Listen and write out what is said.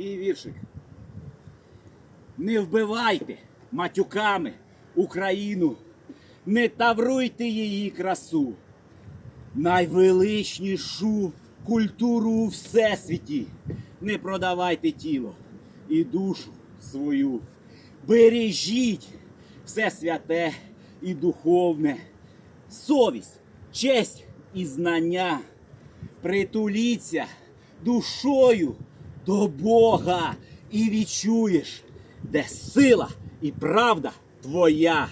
такий віршик. Не вбивайте матюками Україну, не тавруйте її красу, найвеличнішу культуру у всесвіті. Не продавайте тіло і душу свою. Бережіть все святе і духовне, совість, честь і знання. Притуліться душою до Бога і відчуєш, де сила і правда твоя.